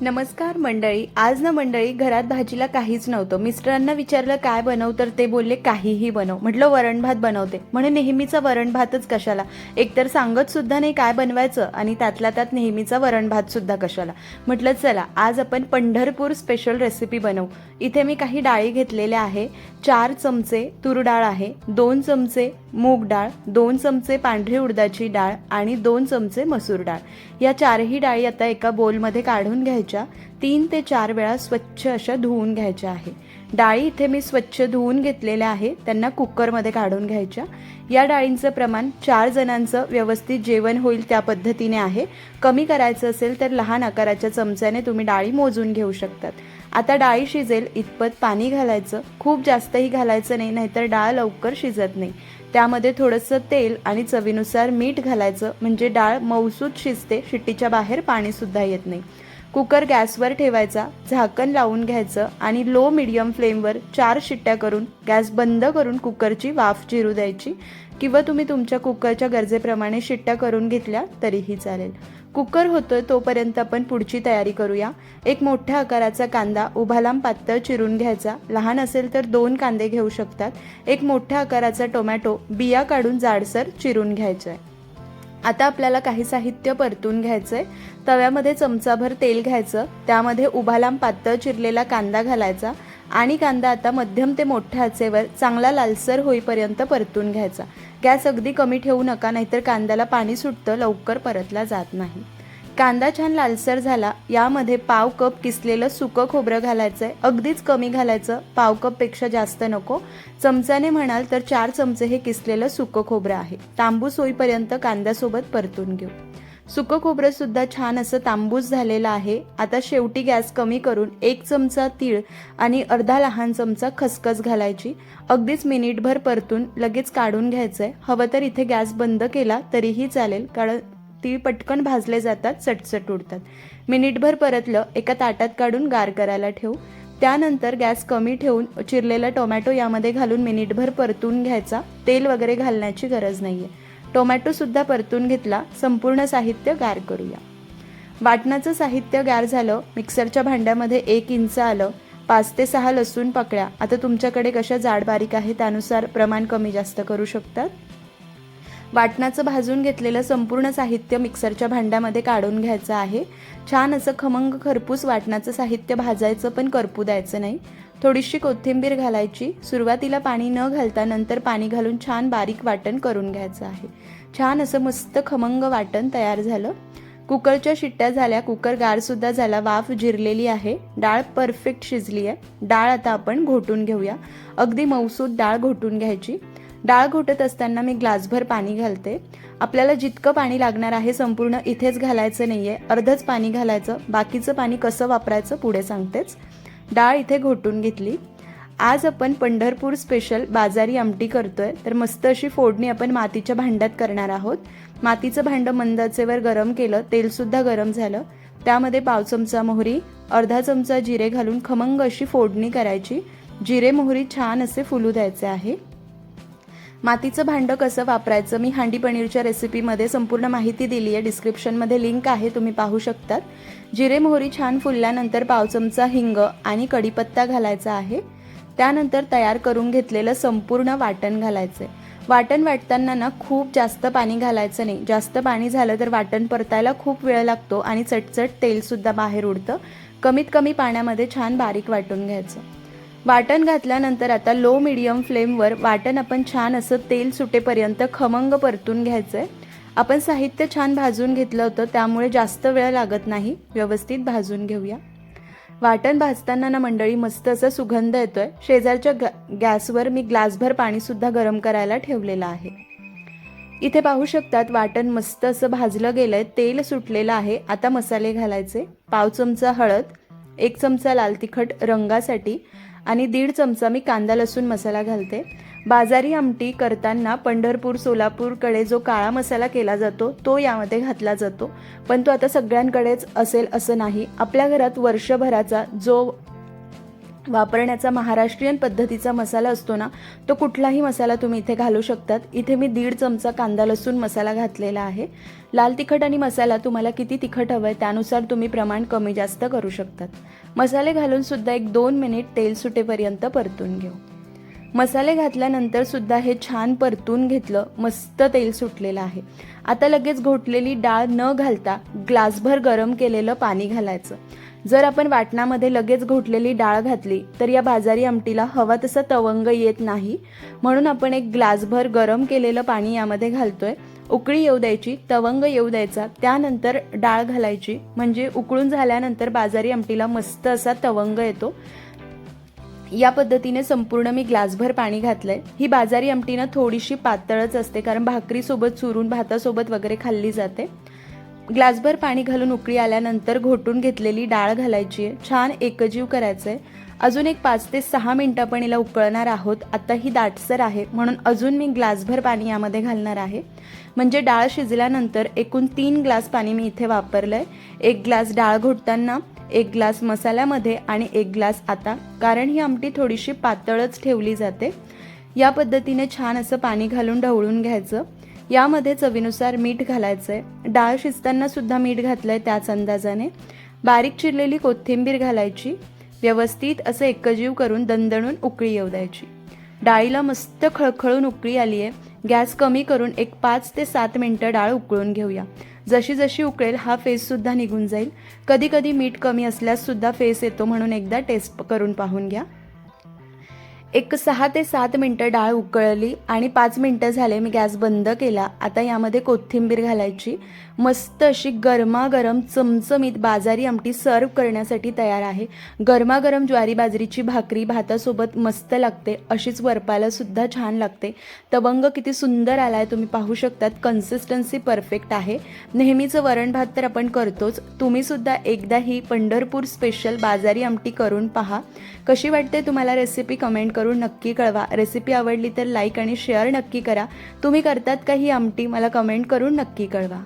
नमस्कार मंडळी. आज ना मंडळी घरात भाजीला काहीच नव्हतं. मिस्टरांना विचारलं काय बनव? तर ते बोलले काहीही बनव. म्हटलं वरण भात बनवते. म्हणे नेहमीचा वरण भातच कशाला? एकतर सांगत सुद्धा नाही काय बनवायचं आणि त्यातल्या त्यात नेहमीचा वरण भात सुद्धा कशाला? म्हटलं चला आज आपण पंढरपूर स्पेशल रेसिपी बनवू. इथे मी काही डाळी घेतलेल्या आहे. चार चमचे तूर डाळ आहे दोन चमचे मूग डाळ दोन चमचे पांढरी उडदाची डाळ आणि दोन चमचे मसूर डाळ. या चारही डाळी आता एका बोलमध्ये काढून घ्यायच्या तीन ते चार वेळा स्वच्छ अशा धुवून घ्यायच्या आहे. डाळी इथे मी स्वच्छ धुवून घेतलेल्या आहे. त्यांना कुकरमध्ये काढून घ्यायच्या. या डाळींचं प्रमाण चार जणांचं व्यवस्थित जेवण होईल त्या पद्धतीने आहे. कमी करायचं असेल तर लहान आकाराच्या चमच्याने तुम्ही डाळी मोजून घेऊ शकतात. आता डाळी शिजेल इतपत पाणी घालायचं खूप जास्तही घालायचं नाही नाहीतर डाळ लवकर शिजत नाही. त्यामध्ये थोडंसं तेल आणि चवीनुसार मीठ घालायचं म्हणजे डाळ मऊसूत शिजते शिट्टीच्या बाहेर पाणीसुद्धा येत नाही. कुकर गॅसवर ठेवायचा झाकण लावून घ्यायचं आणि लो मिडियम फ्लेमवर चार शिट्ट्या करून गॅस बंद करून कुकरची वाफ जिरू द्यायची किंवा तुम्ही तुमच्या कुकरच्या गरजेप्रमाणे शिट्ट्या करून घेतल्या तरीही चालेल. कुकर होतोय तोपर्यंत आपण पुढची तयारी करूया. एक मोठ्या आकाराचा कांदा उभा लांब पातळ चिरून घ्यायचा. लहान असेल तर दोन कांदे घेऊ शकतात. एक मोठ्या आकाराचा टोमॅटो बिया काढून जाडसर चिरून घ्यायचा आहे आता आपल्याला काही साहित्य परतून घ्यायचं आहे तव्यामध्ये चमचाभर तेल घ्यायचं. त्यामध्ये उभा लांब पातळ चिरलेला कांदा घालायचा आणि कांदा आता मध्यम ते मोठ्या आचेवर चांगला लालसर होईपर्यंत परतून घ्यायचा. गॅस अगदी कमी ठेवू नका नाहीतर कांद्याला पाणी सुटतं लवकर परतला जात नाही. कांदा छान लालसर झाला यामध्ये पाव कप किसलेलं सुकं खोबरं घालायचं आहे अगदीच कमी घालायचं पाव कपपेक्षा जास्त नको. चमचाने म्हणाल तर चार चमचे हे किसलेलं सुकं खोबरं आहे. तांबूस होईपर्यंत कांद्यासोबत परतून घेऊ. सुकं खोबरं सुद्धा छान असं तांबूस झालेलं आहे. आता शेवटी गॅस कमी करून एक चमचा तीळ आणि अर्धा लहान चमचा खसखस घालायची. अगदीच मिनिटभर परतून लगेच काढून घ्यायचं आहे हवं तर इथे गॅस बंद केला तरीही चालेल कारण ती पटकन भाजले जातात चटचट उडतात. मिनिटभर परतलं एका ताटात काढून गार करायला ठेवू. त्यानंतर गॅस कमी ठेवून चिरलेला टोमॅटो यामध्ये घालून मिनिटभर परतून घ्यायचा. तेल वगैरे घालण्याची गरज नाही आहे टोमॅटोसुद्धा परतून घेतला संपूर्ण साहित्य गार करूया. वाटणाचं साहित्य गार झालं मिक्सरच्या भांड्यामध्ये एक इंच आलं पाच ते सहा लसूण पकड्या आता तुमच्याकडे कशा जाड बारीक आहे त्यानुसार प्रमाण कमी जास्त करू शकतात? वाटणाचं भाजून घेतलेलं संपूर्ण साहित्य मिक्सरच्या भांड्यामध्ये काढून घ्यायचं आहे. छान असं खमंग खरपूस वाटणाचं साहित्य भाजायचं पण करपू द्यायचं नाही. थोडीशी कोथिंबीर घालायची. सुरुवातीला पाणी न घालता नंतर पाणी घालून छान बारीक वाटण करून घ्यायचं आहे. छान असं मस्त खमंग वाटण तयार झालं. कुकरच्या शिट्ट्या झाल्या. कुकर गारसुद्धा झाला. वाफ जिरलेली आहे. डाळ परफेक्ट शिजली आहे डाळ आता आपण घोटून घेऊया. अगदी मऊसूद डाळ घोटून घ्यायची. डाळ घोटत असताना मी ग्लासभर पाणी घालते. आपल्याला जितकं पाणी लागणार आहे संपूर्ण इथेच घालायचं नाही आहे अर्धच पाणी घालायचं. बाकीचं पाणी कसं वापरायचं पुढे सांगतेच. डाळ इथे घोटून घेतली. आज आपण पंढरपूर स्पेशल बाजारी आमटी करतोय. तर मस्त अशी फोडणी आपण मातीच्या भांड्यात करणार आहोत. मातीचं भांडं मंदाचेवर गरम केलं. तेलसुद्धा गरम झालं. त्यामध्ये पाव चमचा मोहरी अर्धा चमचा जिरे घालून खमंग अशी फोडणी करायची. जिरे मोहरी छान असे फुलू द्यायचे आहे. मातीचं भांडं कसं वापरायचं? मी हांडी पनीरच्या रेसिपीमध्ये संपूर्ण माहिती दिली आहे. डिस्क्रिप्शनमध्ये लिंक आहे. तुम्ही पाहू शकतात. जिरे मोहरी छान फुलल्यानंतर पाव चमचा हिंग आणि कढीपत्ता घालायचा आहे. त्यानंतर तयार करून घेतलेलं संपूर्ण वाटण घालायचं आहे वाटण वाटताना ना खूप जास्त पाणी घालायचं नाही. जास्त पाणी झालं तर वाटण परतायला खूप वेळ लागतो आणि चटचट तेलसुद्धा बाहेर उडतं. कमीत कमी पाण्यामध्ये छान बारीक वाटून घ्यायचं. वाटण घातल्यानंतर आता लो मिडियम फ्लेमवर वाटण आपण छान असं तेल सुटेपर्यंत खमंग परतून घ्यायचं आहे आपण साहित्य छान भाजून घेतलं होतं त्यामुळे जास्त वेळ लागत नाही. व्यवस्थित भाजून घेऊया. वाटण भाजताना ना मंडळी मस्त असा सुगंध येतोय. शेजारच्या गॅ गॅसवर मी ग्लासभर पाणीसुद्धा गरम करायला ठेवलेलं आहे. इथे पाहू शकतात वाटण मस्त असं भाजलं गेलंय तेल सुटलेलं आहे. आता मसाले घालायचे. पाव चमचा हळद एक चमचा लाल तिखट रंगासाठी. आणि दीड चमचा मी कांदा लसूण मसाला घालते. बाजारी आमटी करताना पंढरपूर सोलापूरकडे जो काळा मसाला केला जातो तो यामध्ये घातला जातो. पण तो आता सगळ्यांकडेच असेल असं नाही. आपल्या घरात वर्षभराचा जो वापरण्याचा महाराष्ट्रीयन पद्धतीचा मसाला असतो ना तो कुठलाही मसाला तुम्ही इथे घालू शकतात. इथे मी दीड चमचा कांदा लसूण मसाला घातलेला आहे. लाल तिखट आणि मसाला तुम्हाला किती तिखट हवं आहे त्यानुसार तुम्ही प्रमाण कमी जास्त करू शकतात. मसाले घालून सुद्धा एक दोन मिनिट तेल सुटेपर्यंत परतून घेऊ. मसाले घातल्यानंतर सुद्धा हे छान परतून घेतलं मस्त तेल सुटलेलं आहे. आता लगेच घोटलेली डाळ न घालता ग्लासभर गरम केलेलं पाणी घालायचं. जर आपण वाटणामध्ये लगेच घोटलेली डाळ घातली तर या बाजारी आमटीला हवा तसा तवंग येत नाही. म्हणून आपण एक ग्लासभर गरम केलेलं पाणी यामध्ये घालतोय. उकळी येऊ द्यायची तवंग येऊ द्यायचा. त्यानंतर डाळ घालायची. म्हणजे उकळून झाल्यानंतर बाजारी आमटीला मस्त असा तवंग येतो. या पद्धतीने संपूर्ण मी ग्लासभर पाणी घातलंय. ही बाजारी आमटी ना थोडीशी पातळच असते कारण भाकरीसोबत चुरून भातासोबत वगैरे खाल्ली जाते. ग्लासभर पाणी घालून उकळी आल्यानंतर घोटून घेतलेली डाळ घालायची. आहे छान एकजीव करायचं आहे अजून एक पाच ते सहा मिनटं आपण हिला उकळणार आहोत. आता ही दाटसर आहे. म्हणून अजून मी ग्लासभर पाणी यामध्ये घालणार आहे. म्हणजे डाळ शिजल्यानंतर एकूण तीन ग्लास पाणी मी इथे वापरलं आहे एक ग्लास डाळ घोटताना एक ग्लास मसाल्यामध्ये आणि एक ग्लास आता. कारण ही आमटी थोडीशी पातळच ठेवली जाते. या पद्धतीने छान असं पाणी घालून ढवळून घ्यायचं. यामध्ये चवीनुसार मीठ घालायचं आहे डाळ शिजताना सुद्धा मीठ घातलं आहे त्याच अंदाजाने. बारीक चिरलेली कोथिंबीर घालायची. व्यवस्थित असं एकजीव करून दणदणून उकळी येऊ द्यायची. डाळीला मस्त खळखळून उकळी आली आहे गॅस कमी करून एक पाच ते सात मिनटं डाळ उकळून घेऊया. जशी जशी उकळेल हा फेससुद्धा निघून जाईल. कधी कधी मीठ कमी असल्यास सुद्धा फेस येतो म्हणून एकदा टेस्ट करून पाहून घ्या. एक सहा ते सात मिनटं डाळ उकळली आणि पाच मिनटं झाले मी गॅस बंद केला. आता यामध्ये कोथिंबीर घालायची. मस्त अशी गरमागरम चमचमीत बाजारी आमटी सर्व करण्यासाठी तयार आहे. गरमागरम ज्वारी बाजरीची भाकरी भातासोबत मस्त लागते. अशीच वरपालासुद्धा छान लागते. तबंग किती सुंदर आला आहे तुम्ही पाहू शकतात. कन्सिस्टन्सी परफेक्ट आहे. नेहमीचं वरण भात तर आपण करतोच. तुम्हीसुद्धा एकदा ही पंढरपूर स्पेशल बाजारी आमटी करून पहा. कशी वाटते तुम्हाला रेसिपी कमेंट करून नक्की कळवा. रेसिपी आवडली तर लाईक आणि शेअर नक्की करा. तुम्ही करतात का ही आमटी? मला कमेंट करून नक्की कळवा.